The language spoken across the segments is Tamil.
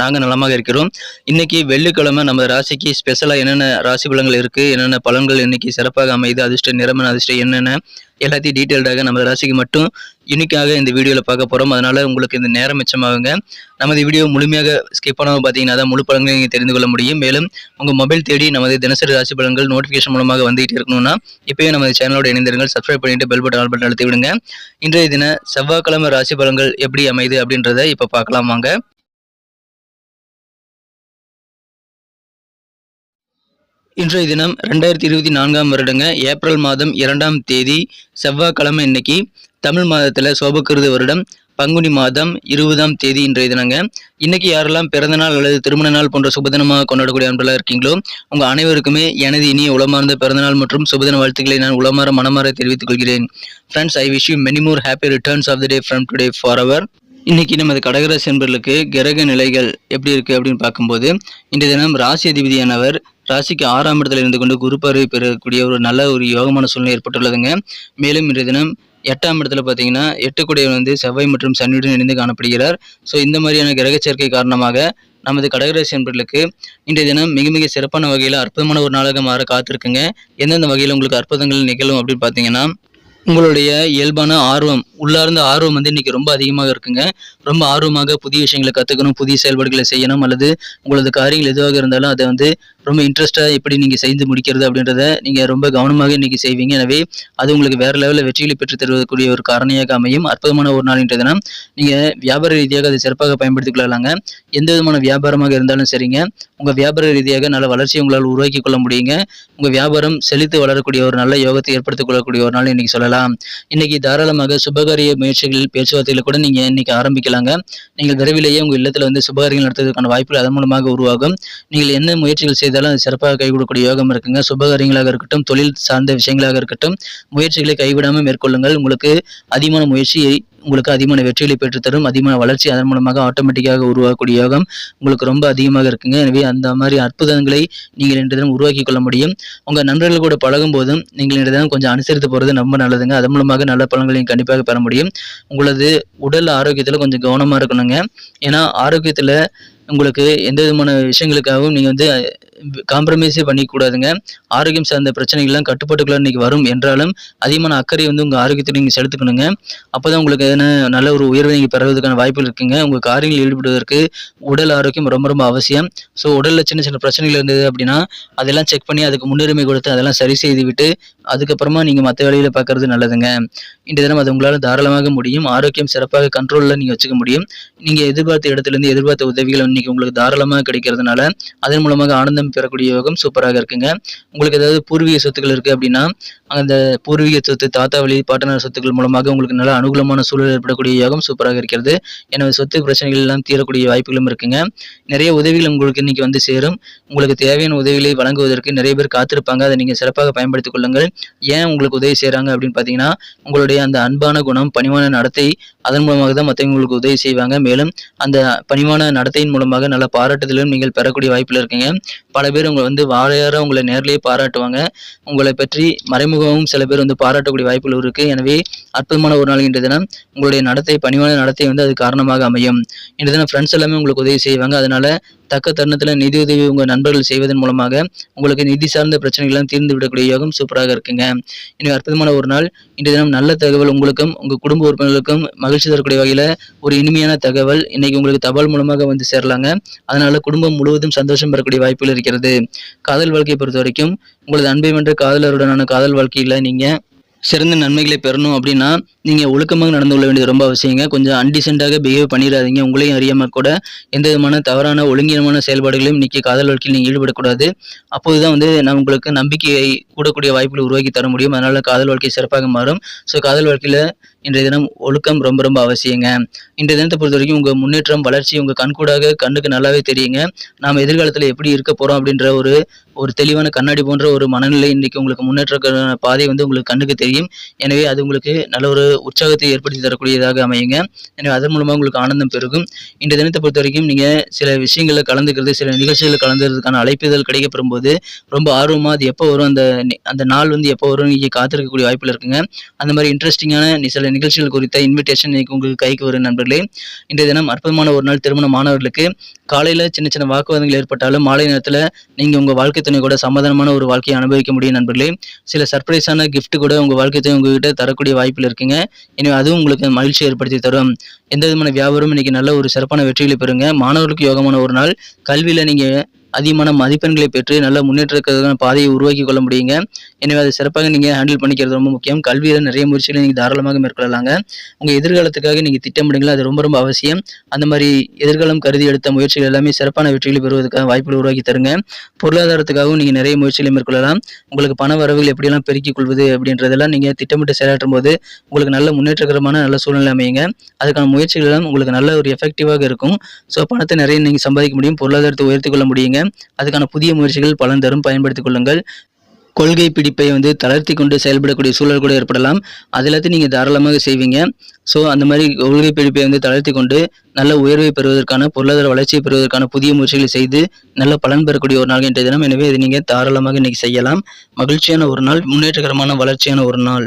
நாங்கள் நலமாக இருக்கிறோம். இன்னைக்கு வெள்ளிக்கிழமை நம்ம ராசிக்கு ஸ்பெஷலாக என்னென்ன ராசி பலன்கள் இருக்குது என்னென்ன பலன்கள் இன்னைக்கு சிறப்பாக அமைது அதிர்ஷ்ட நிறமன அதிர்ஷ்டம் என்னென்ன எல்லாத்தையும் டீட்டெயில்டாக நம்ம ராசிக்கு மட்டும் யூனிக்காக இந்த வீடியோவில் பார்க்க போகிறோம் அதனால் உங்களுக்கு இந்த நேரம் மிச்சமாகுங்க. நமது வீடியோ முழுமையாக ஸ்கிப் பண்ணாமல் பார்த்தீங்கன்னா தான் முழு பலன்களை நீங்கள் தெரிந்து கொள்ள முடியும். மேலும் உங்கள் மொபைல் தேடி நமது தினசரி ராசி பலன்கள் நோட்டிஃபிகேஷன் மூலமாக வந்துகிட்டு இருக்கணும்னா இப்போயே நமது சேனலோட இணைந்திருங்கள். சப்ஸ்கிரைப் பண்ணிட்டு பெல் பட்டன் ஆல் பட்டன் அழுத்தி விடுங்க. இன்றைய தின செவ்வாய்க்கிழமை ராசி பலன்கள் எப்படி அமையுது அப்படின்றத இப்போ பார்க்கலாம் வாங்க. இன்றைய தினம் ரெண்டாயிரத்தி இருபத்தி நான்காம் வருடங்க ஏப்ரல் மாதம் இரண்டாம் தேதி செவ்வாய்க்கிழமை இன்னைக்கு தமிழ் மாதத்தில் சோபக்கிருது வருடம் பங்குனி மாதம் இருபதாம் தேதி இன்றைய தினங்க. இன்னைக்கு யாரெல்லாம் பிறந்த நாள் அல்லது திருமண நாள் போன்ற சுபதினமாக கொண்டாடக்கூடிய அன்பெல்லாம் இருக்கீங்களோ உங்கள் அனைவருக்குமே எனது இனிய உளமார்ந்த பிறந்தநாள் மற்றும் சுபதின வாழ்த்துக்களை நான் உளமாற மனமாற தெரிவித்துக் கொள்கிறேன். Friends I wish you many more happy returns of the day from today for our இன்றைக்கி நமது கடகராசி என்பர்களுக்கு கிரக நிலைகள் எப்படி இருக்குது அப்படின்னு பார்க்கும்போது இன்றைய தினம் ராசி அதிபதியானவர் ராசிக்கு ஆறாம் இடத்துல இருந்து கொண்டு குரு பார்வை பெறக்கூடிய ஒரு நல்ல ஒரு யோகமான சூழ்நிலை ஏற்பட்டுள்ளதுங்க. மேலும் இன்றைய தினம் எட்டாம் இடத்துல பார்த்தீங்கன்னா எட்டுக்குடையவர் வந்து செவ்வாய் மற்றும் சனியுடன் இணைந்து காணப்படுகிறார். ஸோ இந்த மாதிரியான கிரக சேர்க்கை காரணமாக நமது கடகராசி என்பர்களுக்கு இன்றைய தினம் மிக மிக சிறப்பான வகையில் அற்புதமான ஒரு நாளாக மாற காத்திருக்குங்க. எந்தெந்த வகையில் உங்களுக்கு அற்புதங்கள் நிகழும் அப்படின்னு பார்த்தீங்கன்னா உங்களுடைய இயல்பான ஆர்வம் உள்ளார்ந்த ஆர்வம் வந்து இன்னைக்கு ரொம்ப அதிகமாக இருக்குங்க. ரொம்ப ஆர்வமாக புதிய விஷயங்களை கற்றுக்கணும் புதிய செயல்பாடுகளை செய்யணும் அல்லது உங்களது காரியங்கள் எதுவாக இருந்தாலும் அதை வந்து ரொம்ப இன்ட்ரெஸ்ட்டாக எப்படி நீங்கள் செய்து முடிக்கிறது அப்படின்றத நீங்கள் ரொம்ப கவனமாக இன்னைக்கு செய்வீங்க. எனவே அது உங்களுக்கு வேறு லெவலில் வெற்றிகளை பெற்று தருவதற்குரிய ஒரு காரணியாக அமையும். அற்புதமான ஒரு நாள் என்றதுனா நீங்கள் வியாபார ரீதியாக அதை சிறப்பாக பயன்படுத்திக் கொள்ளலாங்க. எந்த விதமான வியாபாரமாக இருந்தாலும் சரிங்க. உங்கள் வியாபார ரீதியாக நல்ல வளர்ச்சியை உங்களால் உருவாக்கி கொள்ள முடியுங்க. உங்கள் வியாபாரம் செழித்து வளரக்கூடிய ஒரு நல்ல யோகத்தை ஏற்படுத்திக் கொள்ளக்கூடிய ஒரு நாள் இன்னைக்கு சொல்லலாம். இன்னைக்கு தாராளமாக சுபகாரிய முயற்சிகள் பேச்சுவார்த்தையில் கூட நீங்கள் இன்னைக்கு ஆரம்பிக்கலாங்க. நீங்கள் விரைவிலேயே உங்கள் இல்லத்தில் வந்து சுபகாரியங்கள் நடத்துவதற்கான வாய்ப்புகள் அதன் மூலமாக உருவாகும். நீங்கள் என்ன முயற்சிகள் செய்து செய்தாலும் சிறப்பாக சிறப்பாக கொடுக்கக்கூடிய யோகம் இருக்குங்க. சுபகாரியங்களாக இருக்கட்டும் தொழில் சார்ந்த விஷயங்களாக இருக்கட்டும் முயற்சிகளை கைவிடாமல் மேற்கொள்ளுங்கள். உங்களுக்கு அதிகமான முயற்சியை உங்களுக்கு அதிகமான வெற்றிகளை பெற்றுத்தரும். அதிகமான வளர்ச்சி அதன் மூலமாக ஆட்டோமேட்டிக்காக உருவாகக்கூடிய யோகம் உங்களுக்கு ரொம்ப அதிகமாக இருக்குங்க. எனவே அந்த மாதிரி அற்புதங்களை நீங்கள் இன்று தினம் உருவாக்கி கொள்ள முடியும். உங்கள் நண்பர்கள் கூட பழகும் போதும் நீங்கள் இன்று தினம் கொஞ்சம் அனுசரித்து போகிறது ரொம்ப நல்லதுங்க. அதன் மூலமாக நல்ல பலன்களையும் கண்டிப்பாக பெற முடியும். உங்களது உடல் ஆரோக்கியத்தில் கொஞ்சம் கவனமாக இருக்கணுங்க. ஏன்னா ஆரோக்கியத்தில் உங்களுக்கு எந்த விதமான விஷயங்களுக்காகவும் நீங்கள் வந்து காம்ப்ரமைஸே பண்ணிக்கூடாதுங்க. ஆரோக்கியம் சார்ந்த பிரச்சனைகள்லாம் கட்டுப்பாட்டுக்குள்ள இன்னைக்கு வரும். என்றாலும் அதிகமான அக்கறை வந்து உங்கள் ஆரோக்கியத்தை நீங்கள் செலுத்துக்கணுங்க. அப்போ தான் உங்களுக்கு எதனா நல்ல ஒரு உயர்வை நீங்கள் பெறுவதற்கான வாய்ப்புகள் இருக்குங்க. உங்கள் காரியங்களில் ஈடுபடுவதற்கு உடல் ஆரோக்கியம் ரொம்ப ரொம்ப அவசியம். ஸோ உடலில் சின்ன சின்ன பிரச்சனைகள் இருந்தது அப்படின்னா அதெல்லாம் செக் பண்ணி அதுக்கு முன்னுரிமை கொடுத்து அதெல்லாம் சரி செய்து விட்டு அதுக்கப்புறமா நீங்கள் மற்ற வேலையில் பார்க்கறது நல்லதுங்க. இந்த தினம் அது உங்களால் தாராளமாக முடியும். ஆரோக்கியம் சிறப்பாக கண்ட்ரோலில் நீங்கள் வச்சுக்க முடியும். நீங்கள் எதிர்பார்த்த இடத்துலேருந்து எதிர்பார்த்த உதவிகள் இன்னைக்கு உங்களுக்கு தாராளமாக கிடைக்கிறதுனால அதன் மூலமாக ஆனந்தம் பெறக்கூடிய யோகம் சூப்பராக இருக்குங்க. உங்களுக்கு ஏதாவது பூர்வீக சொத்துக்கள் இருக்குது அப்படின்னா அந்த பூர்வீக சொத்து தாத்தா வழி பாட்டனார் சொத்துக்கள் மூலமாக உங்களுக்கு நல்ல அனுகூலமான சூழல் ஏற்படக்கூடிய யோகம் சூப்பராக இருக்கிறது. எனவே சொத்து பிரச்சனைகள் எல்லாம் தீரக்கூடிய வாய்ப்புகளும் இருக்குங்க. நிறைய உதவிகள் உங்களுக்கு இன்னைக்கு வந்து சேரும். உங்களுக்கு தேவையான உதவிகளை வழங்குவதற்கு நிறைய பேர் காத்திருப்பாங்க. அதை நீங்கள் சிறப்பாக பயன்படுத்திக் கொள்ளுங்கள். ஏன் உங்களுக்கு உதவி செய்கிறாங்க அப்படின்னு பார்த்தீங்கன்னா உங்களுடைய அந்த அன்பான குணம் பணிவான நடத்தை அதன் மூலமாக தான் மற்றவங்களுக்கு உதவி செய்வாங்க. மேலும் அந்த பணிவான நடத்தையின் மூலமாக நல்ல பாராட்டுதலும் நீங்கள் பெறக்கூடிய வாய்ப்பில் இருக்கீங்க. பல பேர் உங்களை வந்து வாழையார உங்களை நேர்லேயே பாராட்டுவாங்க. உங்களை பற்றி மறைமுகமும் சில பேர் வந்து பாராட்டக்கூடிய வாய்ப்புகள் இருக்குது எனவே அற்புதமான ஒரு நாள் இன்றைய தினம். உங்களுடைய நடத்தை பணிவான நடத்தை வந்து அது காரணமாக அமையும். இன்றைய தினம் ஃப்ரெண்ட்ஸ் எல்லாமே உங்களுக்கு உதவி செய்வாங்க. அதனால தக்க தருணத்தில் நிதியுதவி உங்கள் நண்பர்கள் செய்வதன் மூலமாக உங்களுக்கு நிதி சார்ந்த பிரச்சனைகள்லாம் தீர்ந்து விடக்கூடிய யோகம் சூப்பராக இருக்குங்க. எனவே அற்புதமான ஒரு நாள். இன்றைய தினம் நல்ல தகவல் உங்களுக்கும் உங்கள் குடும்ப உறுப்பினர்களுக்கும் மகிழ்ச்சி தரக்கூடிய வகையில் ஒரு இனிமையான தகவல் இன்னைக்கு உங்களுக்கு தபால் மூலமாக வந்து சேரலாங்க. அதனால குடும்பம் முழுவதும் சந்தோஷம் பெறக்கூடிய வாய்ப்புகள் இருக்கிறது. காதல் வாழ்க்கையை பொறுத்த வரைக்கும் உங்களது அன்பை வென்ற காதலருடனான காதல் வாழ்க்கையில் நீங்கள் சிறந்த நன்மைகளை பெறணும் அப்படின்னா நீங்கள் ஒழுக்கமாக நடந்து கொள்ள வேண்டியது ரொம்ப அவசியங்க. கொஞ்சம் அன்டிசென்ட்டாக பிஹேவ் பண்ணிடாதீங்க. உங்களையும் அறியாமல் கூட எந்த விதமான தவறான ஒழுங்கீனமான செயல்பாடுகளையும் இன்றைக்கி காதல் வாழ்க்கையில் நீங்கள் ஈடுபடக்கூடாது. அப்போது தான் வந்து நான் உங்களுக்கு நம்பிக்கையை கூடக்கூடிய வாய்ப்புகளை உருவாக்கி தர முடியும். அதனால் காதல் வாழ்க்கை சிறப்பாக மாறும். ஸோ காதல் வாழ்க்கையில் இன்றைய தினம் ஒழுக்கம் ரொம்ப ரொம்ப அவசியங்க. இன்றைய தினத்தை பொறுத்த வரைக்கும் உங்கள் முன்னேற்றம் வளர்ச்சி உங்கள் கண்கூடாக கண்ணுக்கு நல்லாவே தெரியுங்க. நாம் எதிர்காலத்தில் எப்படி இருக்க போகிறோம் அப்படின்ற ஒரு ஒரு தெளிவான கண்ணாடி போன்ற ஒரு மனநிலை இன்றைக்கி உங்களுக்கு முன்னேற்ற பாதை வந்து உங்களுக்கு கண்ணுக்கு தெரியும். எனவே அது உங்களுக்கு நல்ல ஒரு உற்சாகத்தை ஏற்படுத்தி தரக்கூடியதாக அமையுங்க. எனவே அதன் மூலமாக உங்களுக்கு ஆனந்தம் பெருகும். இந்த தினத்தை பொறுத்த வரைக்கும் நீங்கள் சில விஷயங்களில் கலந்துக்கிறது சில நிகழ்ச்சிகளில் கலந்துக்கிறதுக்கான அழைப்புதல் கிடைக்கப்படும் போது ரொம்ப ஆர்வமாக அது எப்போ வரும் அந்த அந்த நாள் வந்து எப்போ வரும் நீங்கள் காத்திருக்கக்கூடிய வாய்ப்பில் இருக்குங்க. அந்த மாதிரி இன்ட்ரெஸ்டிங்கான சில நிகழ்ச்சிகள் குறித்த இன்விடேஷன் இன்னைக்கு உங்களுக்கு கைக்கு வரும் நண்பர்களே. இன்றைய தினம் அற்புதமான ஒரு நாள் திருமண மாணவர்களுக்கு காலையில் சின்ன சின்ன வாக்குவாதங்கள் ஏற்பட்டாலும் மாலை நேரத்தில் நீங்கள் உங்கள் வாழ்க்கை துணை கூட சமாதானமான ஒரு வாழ்க்கையை அனுபவிக்க முடியும் நண்பர்களே. சில சர்ப்ரைஸான கிஃப்ட் கூட உங்கள் வாழ்க்கை துணை உங்ககிட்ட தரக்கூடிய வாய்ப்பில் இருக்குங்க. எனவே அதுவும் உங்களுக்கு மகிழ்ச்சி ஏற்படுத்தி தரும். எந்த விதமான வியாபாரம் இன்னைக்கு நல்ல ஒரு சிறப்பான வெற்றிகளை பெறுங்க. மாணவர்களுக்கு யோகமான ஒரு நாள். கல்வியில் நீங்கள் அதிகமான மதிப்பெண்களை பெற்று நல்ல முன்னேற்றத்துக்கான பாதையை உருவாக்கி கொள்ள முடியுங்க. எனவே அதை சிறப்பாக நீங்கள் ஹேண்டில் பண்ணிக்கிறது ரொம்ப முக்கியம். கல்வியில் நிறைய முயற்சிகளை நீங்கள் தாராளமாக மேற்கொள்ளலாங்க. உங்கள் எதிர்காலத்துக்காக நீங்கள் திட்டமிடுங்கள் அது ரொம்ப ரொம்ப அவசியம். அந்த மாதிரி எதிர்காலம் கருதி எடுத்த முயற்சிகள் எல்லாமே சிறப்பான வெற்றிகளை பெறுவதற்காக வாய்ப்புகள் உருவாக்கி தருங்க. பொருளாதாரத்துக்காகவும் நீங்கள் நிறைய முயற்சிகளை மேற்கொள்ளலாம். உங்களுக்கு பண வரவுகள் எப்படியெல்லாம் பெருக்கிக் கொள்வது அப்படின்றதெல்லாம் நீங்கள் திட்டமிட்டு செயலாற்றும் போது உங்களுக்கு நல்ல முன்னேற்றகரமான நல்ல சூழ்நிலை அமையுங்க. அதுக்கான முயற்சிகள் எல்லாம் உங்களுக்கு நல்ல ஒரு எஃபெக்டிவாக இருக்கும். ஸோ பணத்தை நிறைய நீங்கள் சம்பாதிக்க முடியும். பொருளாதாரத்தை உயர்த்தி கொள்ள முடியுங்க. அதுக்கான புதிய முயற்சிகள் பலன் தரும் பயன்படுத்திக் கொள்ளுங்கள். கொள்கை பிடிப்பை வந்து தளர்த்தி கொண்டு செயல்படக்கூடிய சூழல் கூட ஏற்படலாம். அது எல்லாத்தையும் நீங்கள் தாராளமாக செய்வீங்க. ஸோ அந்த மாதிரி கொள்கை பிடிப்பை வந்து தளர்த்தி கொண்டு நல்ல உயர்வை பெறுவதற்கான பொருளாதார வளர்ச்சியை பெறுவதற்கான புதிய முயற்சிகளை செய்து நல்ல பலன் பெறக்கூடிய ஒரு நாள் இன்றைய தினம். எனவே இதை நீங்கள் தாராளமாக இன்னைக்கு செய்யலாம். மகிழ்ச்சியான ஒரு நாள் முன்னேற்றகரமான வளர்ச்சியான ஒரு நாள்.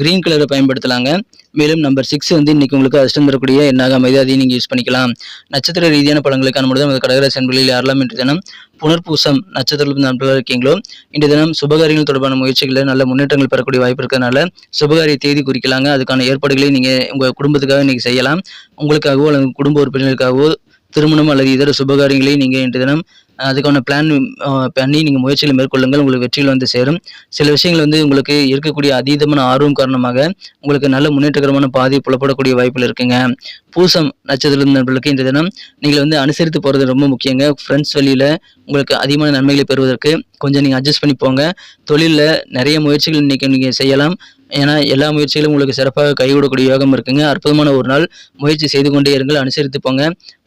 கிரீன் கலரை பயன்படுத்தலாங்க. மேலும் நம்பர் சிக்ஸ் வந்து இன்றைக்கி உங்களுக்கு அதிர்ஷ்டம் தரக்கூடிய எண்ணாக அமைதி அதையும் நீங்கள் யூஸ் பண்ணிக்கலாம். நட்சத்திர ரீதியான பழங்களுக்கான முடிவு நமது கடகராசி அன்பர்களில் யாரெல்லாம் இன்று தினம் புனர்பூசம் நட்சத்திரத்தில் நண்பர்களாக இருக்கீங்களோ இன்று தினம் சுபகாரியங்கள் தொடர்பான முயற்சிகளில் நல்ல முன்னேற்றங்கள் பெறக்கூடிய வாய்ப்பு இருக்கிறதுனால சுபகாரிய தேதி குறிக்கலாங்க. அதுக்கான ஏற்பாடுகளை நீங்கள் உங்கள் குடும்பத்துக்காக நீங்கள் செய்யலாம். உங்களுக்காகவோ அல்லது குடும்ப உறுப்பினர்களுக்காகவோ திருமணம் அல்லது இதர சுபகாரியங்களை நீங்கள் இன்று தினம் அதுக்கான பிளான் பண்ணி நீங்கள் முயற்சிகளை மேற்கொள்ளுங்கள். உங்களுக்கு வெற்றிகள் வந்து சேரும். சில விஷயங்கள் வந்து உங்களுக்கு இருக்கக்கூடிய அதீதமான ஆர்வம் காரணமாக உங்களுக்கு நல்ல முன்னேற்றகரமான பாதை புலப்படக்கூடிய வாய்ப்பில் இருக்குங்க. பூசம் நட்சத்திரம் நண்பர்களுக்கு இந்த தினம் நீங்கள் வந்து அனுசரித்து போகிறது ரொம்ப முக்கியங்க. ஃப்ரெண்ட்ஸ் வழியில் உங்களுக்கு அதிகமான நன்மைகளை பெறுவதற்கு கொஞ்சம் நீங்கள் அட்ஜஸ்ட் பண்ணி போங்க. தொழிலில் நிறைய முயற்சிகள் இன்றைக்கி நீங்கள் செய்யலாம். ஏன்னா எல்லா முயற்சிகளும் உங்களுக்கு சிறப்பாக கைகூடக்கூடிய யோகம் இருக்குங்க. அற்புதமான ஒரு நாள். முயற்சி செய்து கொண்டே இருங்கள் அனுசரித்து போங்க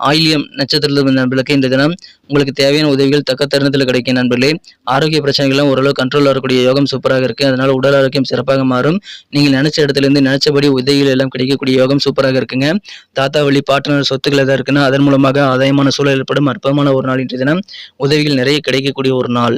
ஆயிலியம் நட்சத்திரத்தில் நண்பர்களுக்கு இந்த தினம் உங்களுக்கு தேவையான உதவிகள் தக்க தருணத்தில் கிடைக்கும் நண்பர்களே. ஆரோக்கிய பிரச்சனைகள்லாம் ஓரளவு கண்ட்ரோல் வரக்கூடிய யோகம் சூப்பராக இருக்குது அதனால் உடல் ஆரோக்கியம் சிறப்பாக மாறும். நீங்கள் நினைச்ச இடத்துலேருந்து நினைச்சபடி உதவிகள் எல்லாம் கிடைக்கக்கூடிய யோகம் சூப்பராக இருக்குங்க. தாத்தா வழி பாட்டனர் சொத்துக்கள் எதாவது இருக்குன்னா அதன் மூலமாக ஆதாயமான சூழல் ஏற்படும். அற்புதமான ஒரு நாள் இன்றைய தினம். உதவிகள் நிறைய கிடைக்கக்கூடிய ஒரு நாள்.